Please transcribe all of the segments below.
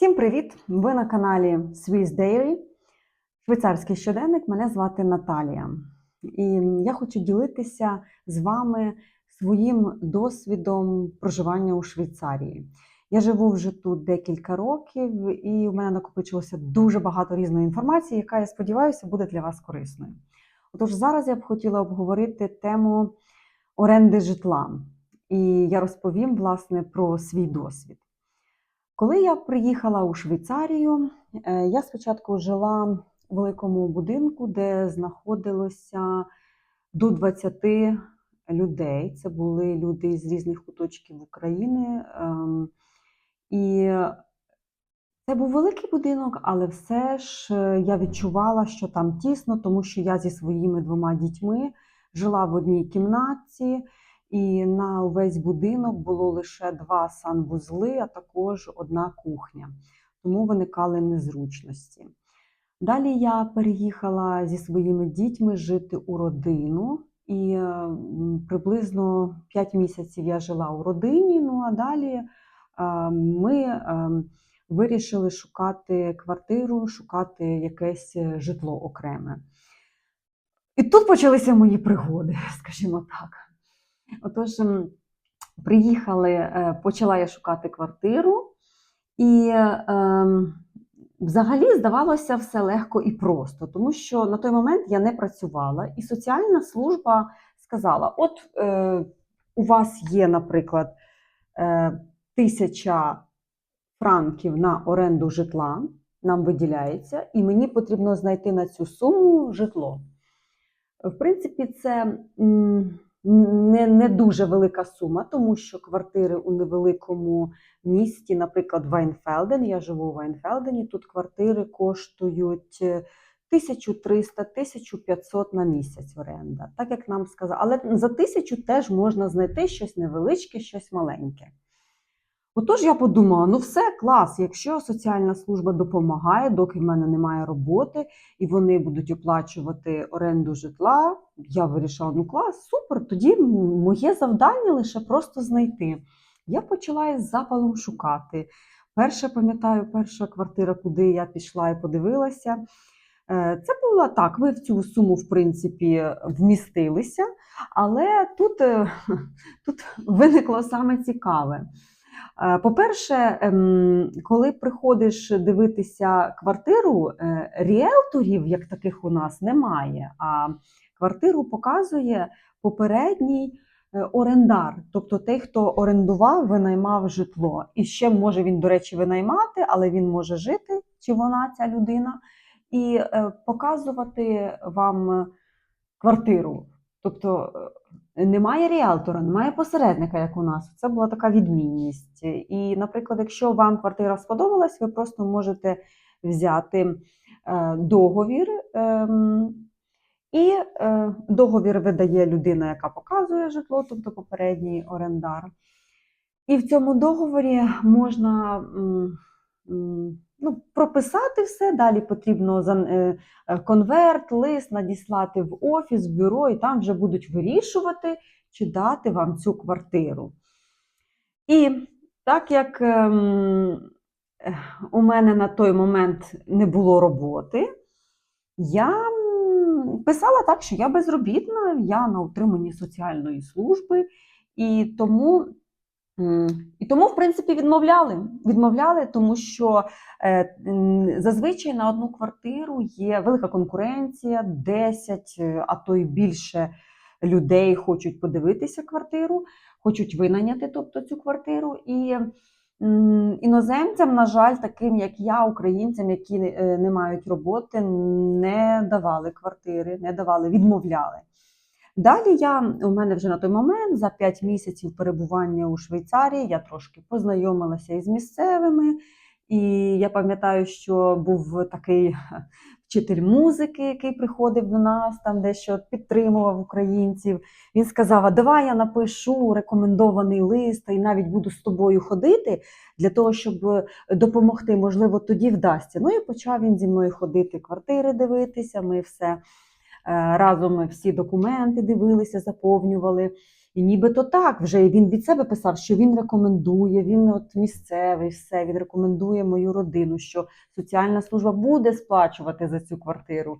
Всім привіт! Ви на каналі Swiss Diary, швейцарський щоденник. Мене звати Наталія. І я хочу ділитися з вами своїм досвідом проживання у Швейцарії. Я живу вже тут декілька років, і у мене накопичилося дуже багато різної інформації, яка, я сподіваюся, буде для вас корисною. Отож, зараз я б хотіла обговорити тему оренди житла. І я розповім власне про свій досвід. Коли я приїхала у Швейцарію, е, я спочатку жила у великому будинку, де знаходилося до 20 людей. Це були люди з різних куточків України. ем, І це був великий будинок, але все ж е, я відчувала, що там тісно, тому що я зі своїми двома дітьми жила в одній кімнаті. І на увесь будинок було лише два санвузли, а також одна кухня. Тому виникали незручності. Далі я переїхала зі своїми дітьми жити у родину, і приблизно 5 місяців я жила у родині. Ну а далі е, ми е, вирішили шукати квартиру, шукати якесь житло окреме. І тут почалися мої пригоди, скажімо так. Отож, приїхали, е, почала я шукати квартиру, і ем, взагалі здавалося все легко і просто, тому що на той момент я не працювала, і соціальна служба сказала: от е, у вас є, наприклад, е, тисяча франків на оренду житла, нам виділяється, і мені потрібно знайти на цю суму житло. В принципі, це не, не дуже велика сума, тому що квартири у невеликому місті, наприклад, Вайнфелден, я живу у Вайнфелдені, тут квартири коштують е, 1300-1500 на місяць оренда, так як нам сказали. Але за тисячу теж можна знайти щось невеличке, щось маленьке. Отож, я подумала: ну все, клас, якщо соціальна служба допомагає, доки в мене немає роботи, і вони будуть оплачувати оренду житла, я вирішила, ну клас, супер, тоді моє завдання лише просто знайти. Я почала із запалом шукати. Перша, пам'ятаю, перша квартира, куди я пішла і подивилася. е, Це була так, ми в цю суму, в принципі, вмістилися, але тут, е, тут виникло саме цікаве. Е, По-перше, ем, коли приходиш дивитися квартиру, е, ріелторів, як таких у нас, немає, а квартиру показує попередній е, орендар, тобто той, хто орендував, винаймав житло. І ще може він, до речі, винаймати, але він може жити, чи вона ця людина, і показувати вам квартиру. Тобто немає ріелтора, немає посередника, як у нас. Це була така відмінність. І, наприклад, якщо вам квартира сподобалась, ви просто можете взяти е, договір. ем, і е, договір видає людина, яка показує житло, тобто попередній орендар. І в цьому договорі можна ну, прописати все. Далі потрібно е, е, конверт, лист надіслати в офіс, в бюро, і там вже будуть вирішувати, чи дати вам цю квартиру. І так як ем, у мене на той момент не було роботи, я писала так, що я безробітна, я на утриманні соціальної служби, і тому, і тому в принципі, відмовляли. Відмовляли, тому що е, зазвичай на одну квартиру є велика конкуренція, 10, е, а то й більше людей хочуть подивитися квартиру, хочуть винайняти тобто, цю квартиру. І іноземцям, на жаль, таким як я, українцям, які е, не мають роботи, не давали квартири, не давали, відмовляли. Далі я у мене вже на той момент за 5 місяців перебування у Швейцарії я трошки познайомилася із місцевими. І я пам'ятаю, що був такий вчитель музики, який приходив до нас, там дещо підтримував українців. Він сказав: а давай я напишу рекомендований лист і навіть буду з тобою ходити для того, щоб допомогти. Можливо, тоді вдасться. Ну і почав він зі мною ходити, квартири дивитися. Ми все е, разом всі документи дивилися, заповнювали. І нібито так, вже він від себе писав, що він рекомендує, він от місцевий, все, він рекомендує мою родину, що соціальна служба буде сплачувати за цю квартиру.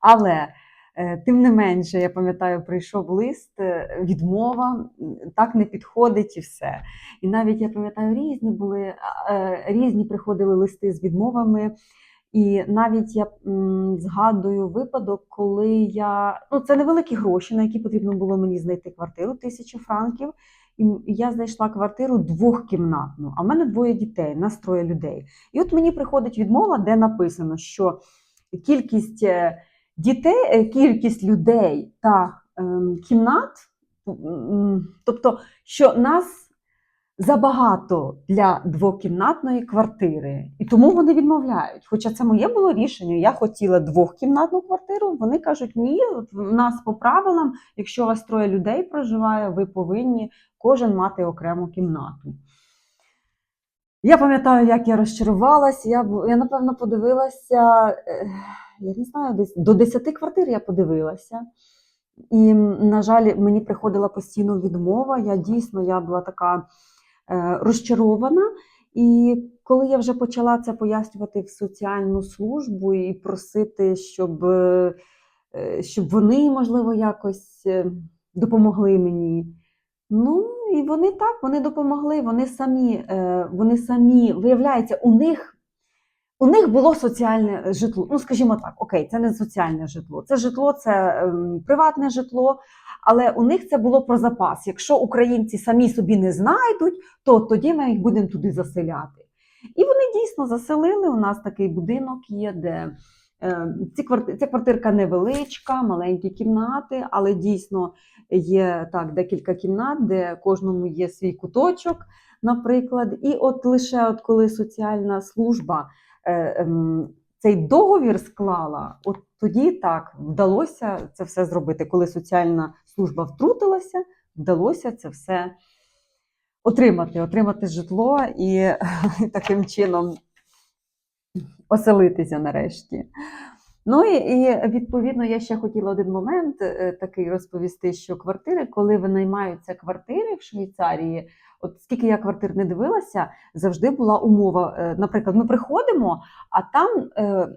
Але е, тим не менше, я пам'ятаю, прийшов лист, е, відмова, так не підходить і все. І навіть я пам'ятаю, різні були, різні приходили листи з відмовами. І навіть я згадую випадок, коли я ну це невеликі гроші, на які потрібно було мені знайти квартиру тисячу франків. І я знайшла квартиру двохкімнатну, а в мене двоє дітей, нас троє людей. І от мені приходить відмова, де написано, що кількість е, дітей, е, кількість людей та ем, кімнат, тобто, що нас забагато для двокімнатної квартири, і тому вони відмовляють. Хоча це моє було рішення. Я хотіла двохкімнатну квартиру. Вони кажуть, ні, в нас по правилам, якщо у вас троє людей проживає, ви повинні кожен мати окрему кімнату. Я пам'ятаю, як я розчарувалася. Я, я напевно подивилася, е, я не знаю, десь до 10 квартир я подивилася. І, на жаль, мені приходила постійно відмова. Я дійсно я була така розчарована. І коли я вже почала це пояснювати в соціальну службу і просити, щоб, е, е, щоб вони, можливо, якось е, допомогли мені. Ну, і вони так, вони допомогли, вони самі, е, вони самі, виявляється, у них. У них було соціальне житло. Ну, скажімо так, окей, це не соціальне житло. Це житло, це ем, приватне житло, але у них це було про запас. Якщо українці самі собі не знайдуть, то тоді ми їх будемо туди заселяти. І вони дійсно заселили. У нас такий будинок є, де е, ці кварти, ця квартирка невеличка, маленькі кімнати, але дійсно є так декілька кімнат, де кожному є свій куточок, наприклад. І от лише от коли соціальна служба е, ем, цей договір склала, от тоді так вдалося це все зробити. Коли соціальна служба втрутилася, вдалося це все отримати, отримати житло і таким чином оселитися нарешті. Ну і, і відповідно я ще хотіла один момент е, такий розповісти, що квартири, коли винаймаються квартири в Швейцарії, от скільки я квартир не дивилася, завжди була умова. е, Наприклад, ми приходимо, а там е,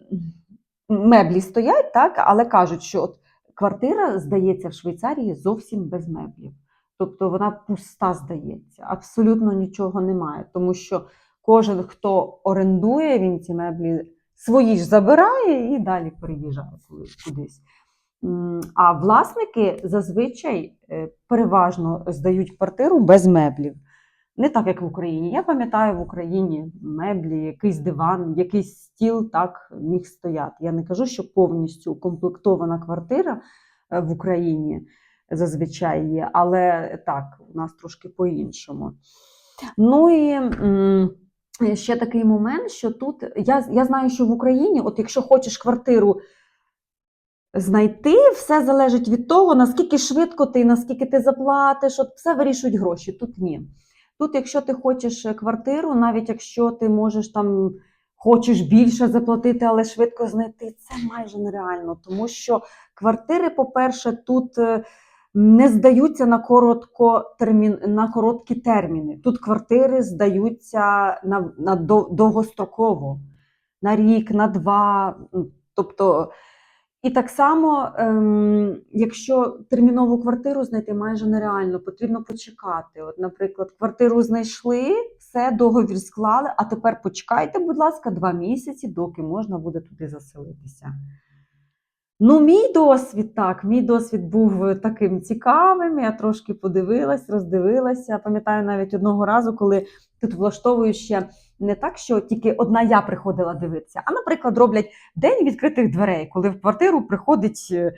меблі стоять, так, але кажуть, що от квартира здається в Швейцарії зовсім без меблів. Тобто вона пуста здається, абсолютно нічого немає, тому що кожен, хто орендує, він ці меблі свої ж забирає і далі переїжджає кудись. А власники зазвичай е, переважно здають квартиру без меблів. Не так, як в Україні. Я пам'ятаю, в Україні меблі, якийсь диван, якийсь стіл так міг стояти. Я не кажу, що повністю укомплектована квартира е, в Україні зазвичай є, але так, у нас трошки по-іншому. Ну і ще такий момент, що тут я, я знаю, що в Україні, от якщо хочеш квартиру знайти, все залежить від того, наскільки швидко ти, наскільки ти заплатиш, от все вирішують гроші. Тут ні. Тут, якщо ти хочеш е, квартиру, навіть якщо ти можеш там хочеш більше заплатити, але швидко знайти, це майже нереально, тому що квартири, по-перше, тут. е, не здаються на короткотермін, на короткі терміни. Тут квартири здаються на, на довгостроково, на рік, на два. Тобто, і так само, ем, якщо термінову квартиру знайти майже нереально, потрібно почекати. От, наприклад, квартиру знайшли, все, договір склали, а тепер почекайте, будь ласка, два місяці, доки можна буде туди заселитися. Ну, мій досвід так, мій досвід був таким цікавим. Я трошки подивилась, роздивилася. Пам'ятаю навіть одного разу, коли тут влаштовую ще не так, що тільки одна я приходила дивитися, а, наприклад, роблять день відкритих дверей, коли в квартиру приходить. е,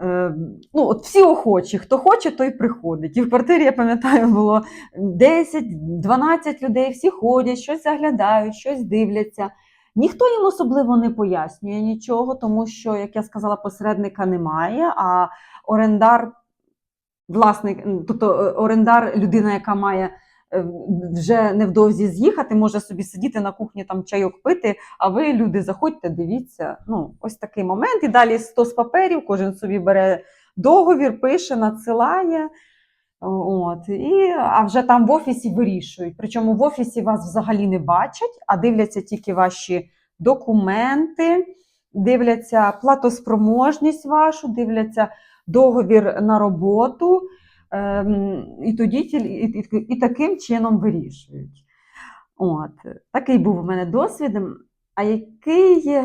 е, Ну, от всі охочі, хто хоче, той приходить. І в квартирі, я пам'ятаю, було 10-12 людей, всі ходять, щось заглядають, щось дивляться. Ніхто їм особливо не пояснює нічого, тому що, як я сказала, посередника немає, а орендар, власник, тобто е, орендар, людина, яка має вже невдовзі з'їхати, може собі сидіти на кухні там чайок пити, а ви, люди, заходьте, дивіться. Ну, ось такий момент. І далі 100 з паперів, кожен собі бере договір, пише, надсилає. От, і, а вже там в офісі вирішують. Причому в офісі вас взагалі не бачать, а дивляться тільки ваші документи, дивляться платоспроможність вашу, дивляться договір на роботу, і тоді і, і, таким чином вирішують. От, такий був у мене досвід. А який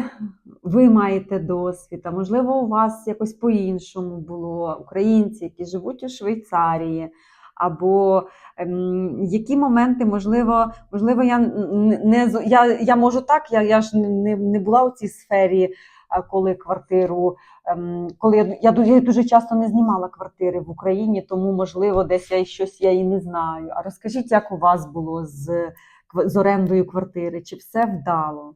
ви маєте досвід? А можливо, у вас якось по-іншому було українці, які живуть у Швейцарії, або ем, які моменти, можливо, можливо, я не я, я можу так, я, я ж не, не була у цій сфері, коли квартиру, ем, коли я, я, ду- я дуже часто не знімала квартири в Україні, тому можливо, десь я й щось я і не знаю. А розкажіть, як у вас було з, з орендою квартири? Чи все вдало?